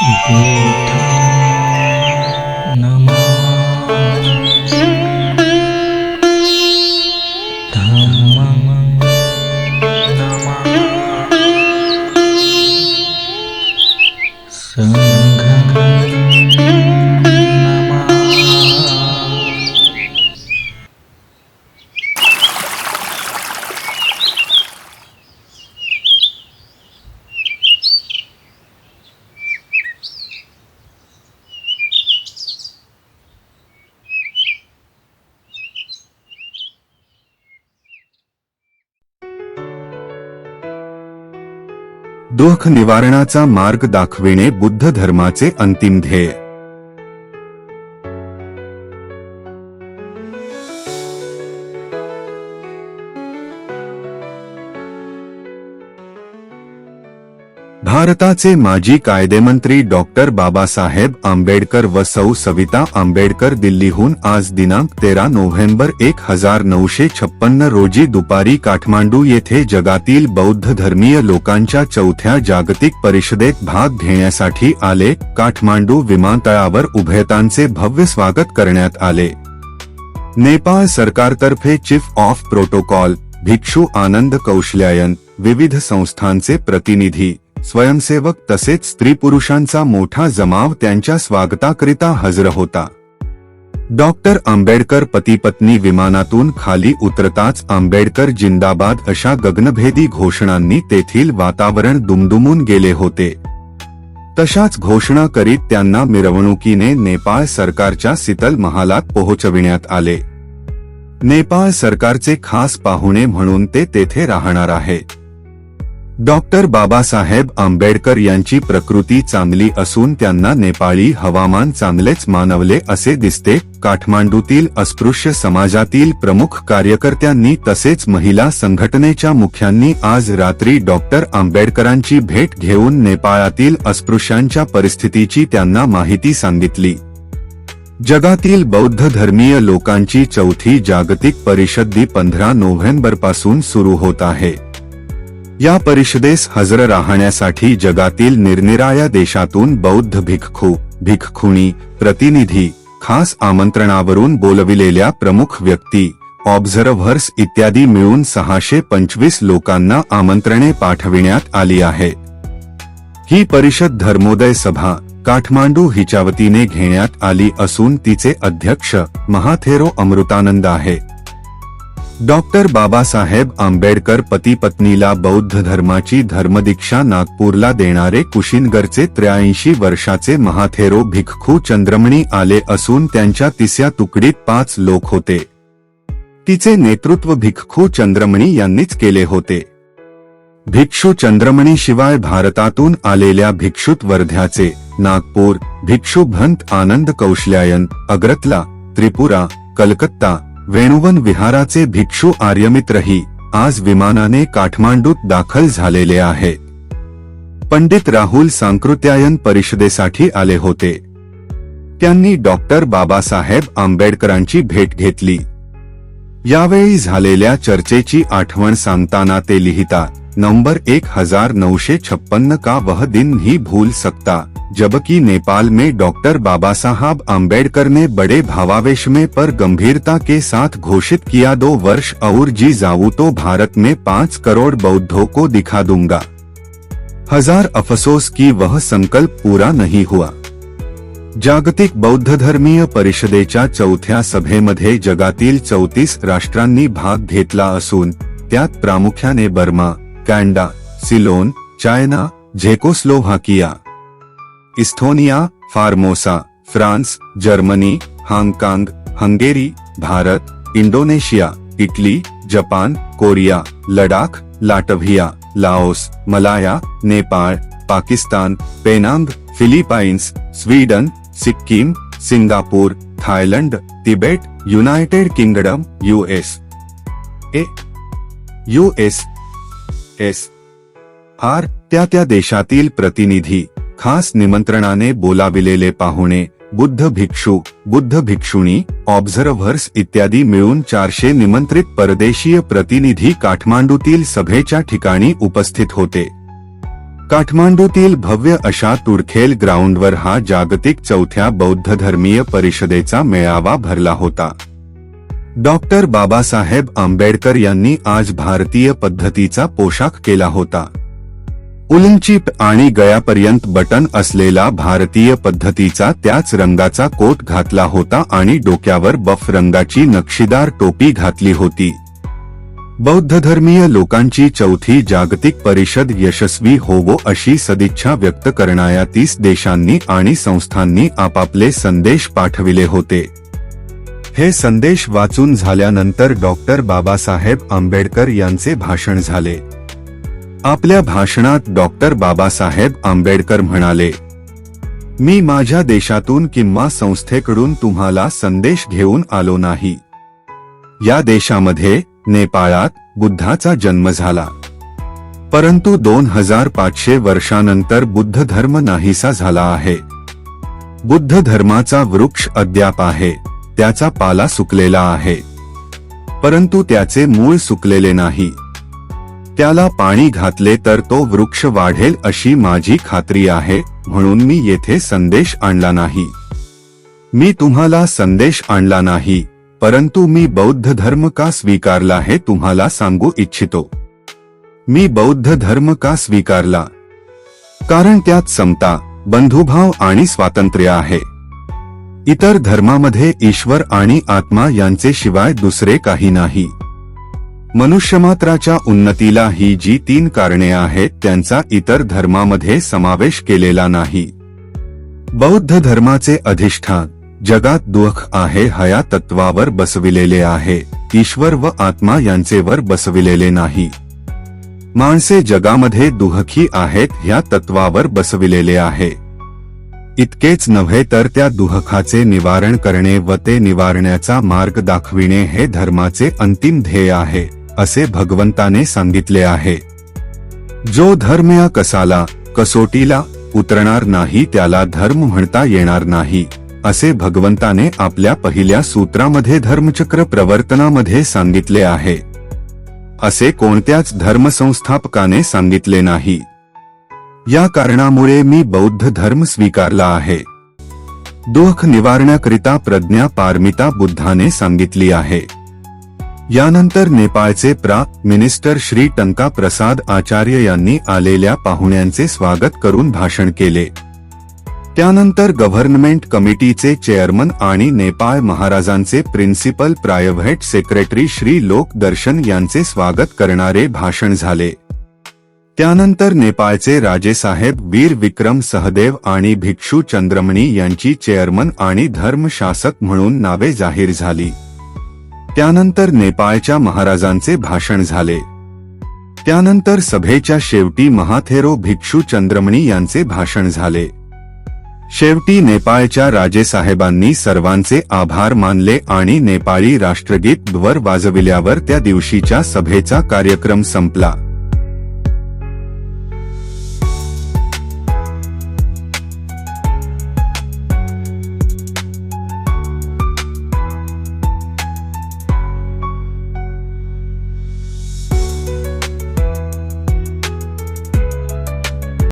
बुद्धं दुःख निवारणाचा मार्ग दाखविणे बुद्ध धर्माचे अंतिम ध्येय. भारताचे माजी कायदेमंत्री डॉक्टर बाबासाहेब आंबेडकर व सौ सविता आंबेडकर दिल्लीहून आज दिनांक तेरा नोव्हेंबर एक हजार नऊशे छप्पन्न रोजी दुपारी काठमांडू येथे जगातील बौद्ध धर्मीय लोकांच्या चौथ्या जागतिक परिषदेत भाग घेण्यासाठी आले. काठमांडू विमानतळावर उभयतांचे भव्य स्वागत करण्यात आले. नेपाळ सरकारतर्फे चीफ ऑफ प्रोटोकॉल भिक्षू आनंद कौशल्यायन विविध संस्थांचे प्रतिनिधी स्वयंसेवक तसेच स्त्री पुरुषांचा मोठा जमाव त्यांच्या स्वागताकरिता हजर होता. डॉक्टर आंबेडकर पती पत्नी विमानातून खाली उतरताच आंबेडकर जिंदाबाद अशा गगनभेदी घोषणांनी तेथील वातावरण दुमदुमून गेले होते. तशाच घोषणा करीत त्यांना मिरवणुकीने नेपाळ सरकारच्या शीतल महालात पोहोचविण्यात आले. नेपाळ सरकारचे खास पाहुणे म्हणून ते तेथे राहणार आहेत डॉक्टर बाबासाहेब आंबेडकर यांची प्रकृती चांगली असून त्यांना नेपाळी हवामान चांगलेच मानवले असे दिसते. काठमांडूतील अस्पृश्य समाजातील प्रमुख कार्यकर्त्यांनी तसेच महिला संघटनेच्या मुख्यांनी आज रात्री डॉक्टर आंबेडकरांची भेट घेऊन नेपाळातील अस्पृश्यांच्या परिस्थितीची त्यांना माहिती सांगितली. जगातील बौद्ध धर्मीय लोकांची चौथी जागतिक परिषद पंधरा नोव्हेंबरपासून सुरू होत आहे. या परिषदेस हजर राहण्यासाठी जगातील निरनिराळ्या देशातून बौद्ध भिक्खू भिक्खुणी प्रतिनिधी खास आमंत्रणावरून बोलविलेल्या प्रमुख व्यक्ती ऑब्झर्व्हर्स इत्यादी मिळून सहाशे पंचवीस लोकांना आमंत्रणे पाठविण्यात आली आहे. ही परिषद धर्मोदय सभा काठमांडू हिच्या वतीने घेण्यात आली असून तिचे अध्यक्ष महाथेरो अमृतानंद आहे. डॉक्टर बाबासाहेब आंबेडकर पती पत्नीला बौद्ध धर्माची धर्मदीक्षा नागपूरला देणारे कुशिनगरचे त्र्याऐंशी वर्षाचे महाथेरो भिक्खू चंद्रमणी आले असून त्यांच्या तिसऱ्या तुकडीत पाच लोक होते. तिचे नेतृत्व भिक्खू चंद्रमणी यांनीच केले होते. भिक्षू चंद्रमणी शिवाय भारतातून आलेल्या भिक्षुत वर्ध्याचे नागपूर भिक्षू भंत आनंद कौशल्यायन अग्रतला त्रिपुरा कलकत्ता वेणुवन विहाराचे भिक्षू आर्यमित्रही आज विमानाने काठमांडूत दाखल झालेले आहेत पंडित राहुल सांकृत्यायन परिषदेसाठी आले होते. त्यांनी डॉक्टर बाबासाहेब आंबेडकरांची भेट घेतली. यावेळी झालेल्या चर्चेची आठवण सांगताना ते लिहितात नऊशे छप्पन्न का वह दिन ही भूल सकता, जबकि नेपाल में डॉक्टर बाबा साहब आम्बेडकर ने बड़े भावावेश में पर गंभीरता के साथ घोषित किया दो वर्ष और जी जाऊ तो भारत में पाँच करोड़ बौद्धों को दिखा दूँगा। हज़ार अफसोस की वह संकल्प पूरा नहीं हुआ। जागतिक बौद्ध धर्मीय परिषदेच्या चौथ्या सभेमध्ये जगातील चौतीस राष्ट्रांनी भाग घेतला असून, त्यात प्रामुख्याने Burma Canada Ceylon China Czechoslovakia Estonia, Formosa France Germany, Hong Kong, Hungary, Bharat, Indonesia, Italy, Japan, Korea, Ladakh, Latvia, Laos, Malaya Nepal Pakistan, Penang, Philippines, Sweden, Sikkim, Singapore Thailand Tibet United Kingdom US A US S. R. त्या त्या देशातील प्रतिनिधी खास निमंत्रणाने बोलाविलेले पाहुणे बुद्ध भिक्षू बुद्ध भिक्षुणी ऑब्झर्व्हर्स इत्यादी मिळून चारशे निमंत्रित परदेशीय प्रतिनिधी काठमांडूतील सभेच्या ठिकाणी उपस्थित होते. काठमांडूतील भव्य अशा तुडखेल ग्राउंडवर हा जागतिक चौथ्या बौद्ध धर्मीय परिषदेचा मेळावा भरला होता. डॉक्टर बाबासाहेब आंबेडकर यांनी आज भारतीय पद्धतीचा पोशाख केला होता. उलंचिप आणि गळ्यापर्यंत बटन असलेला भारतीय पद्धतीचा त्याच रंगाचा कोट घातला होता आणि डोक्यावर बफ रंगाची नक्षीदार टोपी घातली होती. बौद्ध धर्मीय लोकांची चौथी जागतिक परिषद यशस्वी होवो अशी सदिच्छा व्यक्त करणाऱ्या तीस देशांनी आणि संस्थांनी आपापले संदेश पाठविले होते. हे संदेश वाचून झाल्यानंतर डॉक्टर बाबासाहेब आंबेडकर यांचे भाषण झाले. आपल्या भाषणात डॉक्टर बाबासाहेब आंबेडकर म्हणाले मी माझ्या देशातून किंवा संस्थेकडून तुम्हाला संदेश घेऊन आलो नाही. या देशामध्ये नेपाळात बुद्धाचा जन्म झाला. परंतु दोन हजार पाचशे वर्षानंतर बुद्ध धर्म नाहीसा झाला आहे. बुद्ध धर्माचा वृक्ष अद्याप आहे. त्याचा पाला सुकलेला आहे. परंतु त्याचे मूळ सुकलेले नाही. त्याला पाणी घातले तर तो वृक्ष वाढेल अशी माझी खात्री आहे म्हणून मी येथे संदेश आणला नाही. मी तुम्हाला संदेश आणला नाही परंतु मी बौद्ध धर्म का स्वीकारला हे तुम्हाला सांगू इच्छितो. मी बौद्ध धर्म का स्वीकारला? कारण त्यात समता बंधुभाव आणि स्वातंत्र्य आहे. इतर धर्मामध्ये ईश्वर आणि आत्मा यांचे शिवाय दुसरे काही नाही. मनुष्यमात्राच्या उन्नतीला ही जी तीन कारणे आहेत त्यांचा इतर धर्मामध्ये समावेश केलेला नाही. बौद्ध धर्माचे अधिष्ठान जगात दुःख आहे हया तत्वावर बसविलेले आहे ईश्वर व आत्मा यांचेवर बसविलेले नाही. माणसे जगामध्ये दुःखी आहेत ह्या तत्वावर बसविलेले आहे. इतकेच नव्हे तर त्या दुःखाचे निवारण करणे व ते निवारण्याचा मार्ग दाखविणे हे धर्माचे अंतिम ध्येय आहे असे भगवंताने सांगितले आहे. जो धर्म या कसाला कसोटीला उतरणार नाही त्याला धर्म म्हणता येणार नाही असे भगवंताने आपल्या पहिल्या सूत्रामध्ये धर्मचक्र प्रवर्तनामध्ये सांगितले आहे. असे कोणत्याच धर्मसंस्थापकाने सांगितले नाही. या कारणामुळे मी बौद्ध धर्म स्वीकारला आहे. दुःख निवारण्याकरिता प्रज्ञा पारमिता बुद्धाने सांगितली आहे. यानंतर नेपाळचे प्रा. मिनिस्टर श्री. टंका प्रसाद आचार्य यांनी आलेल्या पाहुण्यांचे स्वागत करून भाषण केले. त्यानंतर गव्हर्नमेंट कमिटीचे चेअरमन आणि नेपाळ महाराजांचे प्रिन्सिपल प्रायव्हेट सेक्रेटरी श्री. लोक दर्शन यांचे स्वागत करणारे भाषण झाले. त्यानंतर नेपाळचे राजेसाहेब वीर विक्रम सहदेव आणि भिक्षू चंद्रमणी यांची चेअरमन आणि धर्मशासक म्हणून नावे जाहीर झाली. त्यानंतर नेपाळच्या महाराजांचे भाषण झाले. त्यानंतर सभेच्या शेवटी महाथेरो भिक्षू चंद्रमणी यांचे भाषण झाले. शेवटी नेपाळच्या राजेसाहेबांनी सर्वांचे आभार मानले आणि नेपाळी राष्ट्रगीत वर वाजविल्यावर त्या दिवशीच्या सभेचा कार्यक्रम संपला.